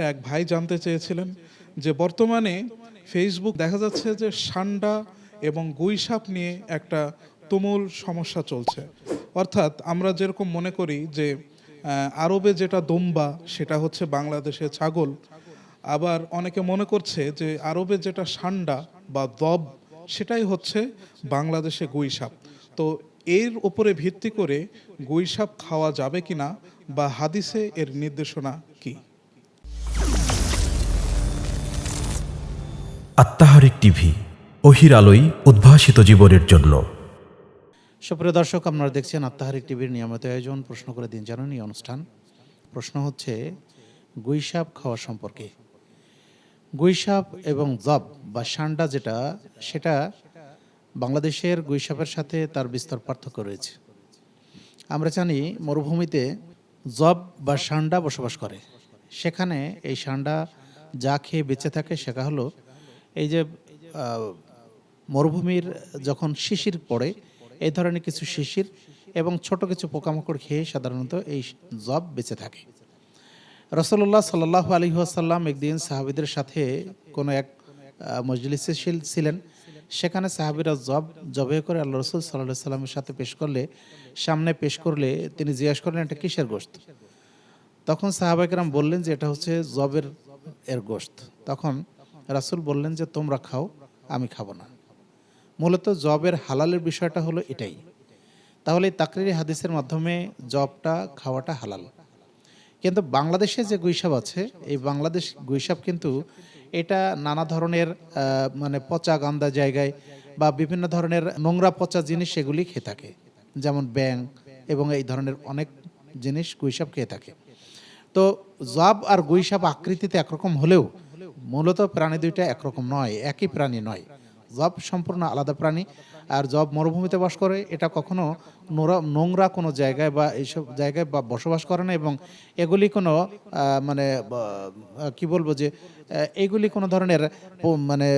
এক ভাই জানতে চেয়েছিলেন যে বর্তমানে ফেসবুক দেখা যাচ্ছে যে সান্ডা এবং গুইসাপ নিয়ে একটা তুমুল সমস্যা চলছে। অর্থাৎ আমরা যেরকম মনে করি যে আরবে যেটা দোম্বা, সেটা হচ্ছে বাংলাদেশে ছাগল। আবার অনেকে মনে করছে যে আরবে যেটা সান্ডা বা দব, সেটাই হচ্ছে বাংলাদেশে গুইসাপ। তো এর উপরে ভিত্তি করে গুইসাপ খাওয়া যাবে কিনা বা হাদিসে এর নির্দেশনা কি? আত্মাহারিক টিভি, অহির আলোই উদ্ভাসিত জীবনের জন্য। সুপ্রিয় দর্শক, আপনারা দেখছেন আত্মাহারিক টিভির নিয়মিত আয়োজন। প্রশ্ন করে দিন জানুন এই অনুষ্ঠান। প্রশ্ন হচ্ছে, গুইসাপ খাওয়া সম্পর্কে। গুইসাপ এবং জব বা সান্ডা যেটা, সেটা বাংলাদেশের গুইসাপের সাথে তার বিস্তর পার্থক্য রয়েছে। আমরা জানি, মরুভূমিতে জব বা সান্ডা বসবাস করে। সেখানে এই সান্ডা যা খেয়ে বেঁচে থাকে, সেটা হলো এই যে মরুভূমির যখন শিশির পড়ে, এই ধরনের কিছু শিশির এবং ছোট কিছু পোকামাকড় খেয়ে সাধারণত এই জব বেঁচে থাকে। রসল্লাহ সাল্লাহ আলী আসাল্লাম একদিন সাহাবিদের সাথে কোনো এক মজলিসে ছিলেন। সেখানে সাহাবিরা জব, জবে করে আল্লাহ রসুল সাল্লাহ সাল্লামের সাথে পেশ করলে, সামনে পেশ করলে তিনি জিজ্ঞাসা করলেন, এটা কিসের গোস্ত তখন সাহাবাইকেরাম বললেন যে, এটা হচ্ছে জবের, এর গোস্ত তখন রাসূল বললেন যে, তোমরা খাও, আমি খাব না। মূলত জবের হালালের বিষয়টা হলো এটাই। তাহলে এই তাকরিরি হাদিসের মাধ্যমে জবটা, খাওয়াটা হালাল। কিন্তু বাংলাদেশে যে গুইসাপ আছে, এই বাংলাদেশ গুইসাপ কিন্তু এটা নানা ধরনের মানে পচা গান্দা জায়গায় বা বিভিন্ন ধরনের নোংরা পচা জিনিস সেগুলি খেয়ে থাকে। যেমন ব্যাং এবং এই ধরনের অনেক জিনিস গুইসাপ খেয়ে থাকে। তো জব আর গুইসাপ আকৃতিতে একরকম হলেও মূলত প্রাণী দুইটা একরকম নয়, একই প্রাণী নয়। জব সম্পূর্ণ আলাদা প্রাণী, আর জব মরুভূমিতে বাস করে, এটা কখনো নোরা, নোংরা কোনো জায়গায় বা এইসব জায়গায় বা বসবাস করে না এবং এগুলি কোনো মানে কি বলব যে এগুলি কোনো ধরনের মানে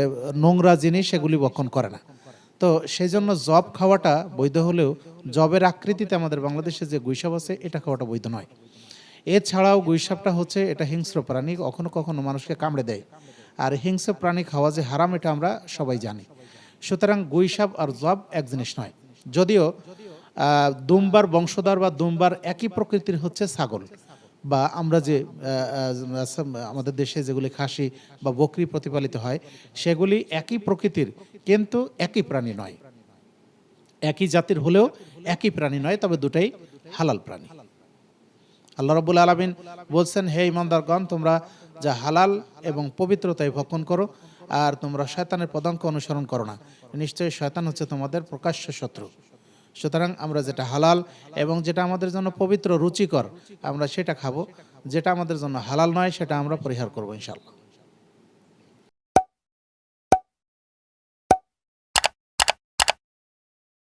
নোংরা জিনিস এগুলি বক্ষণ করে না। তো সেই জন্য জব খাওয়াটা বৈধ হলেও জবের আকৃতিতে আমাদের বাংলাদেশে যে গুইসাপ আছে, এটা খাওয়াটা বৈধ নয়। এছাড়াও গুইসাপটা হচ্ছে এটা হিংস্র প্রাণী, কখনো কখনো মানুষকে কামড়ে দেয়। আর হিংস্র প্রাণী খাওয়া যে হারাম, এটা আমরা সবাই জানি। সুতরাং গুইসাপ আর জব এক জিনিস নয়। যদিও দুম্বার বংশধর বা দুম্বার একই প্রকৃতির হচ্ছে ছাগল বা আমরা যে আমাদের দেশে যেগুলি খাসি বা বকরি প্রতিপালিত হয়, সেগুলি একই প্রকৃতির, কিন্তু একই প্রাণী নয়। একই জাতির হলেও একই প্রাণী নয়, তবে দুটাই হালাল প্রাণী। আল্লাহ রবুল আলমিন বলছেন, হে ইমানদারগণ তোমরা যা হালাল এবং পবিত্রতায় ভক্ষণ করো, আর তোমরা শয়তানের পদাঙ্ক অনুসরণ করো না। নিশ্চয়ই শয়তান হচ্ছে তোমাদের প্রকাশ্য শত্রু। সুতরাং আমরা যেটা হালাল এবং যেটা আমাদের জন্য পবিত্র, রুচিকর, আমরা সেটা খাব। যেটা আমাদের জন্য হালাল নয়, সেটা আমরা পরিহার করব ইনশাল্লাহ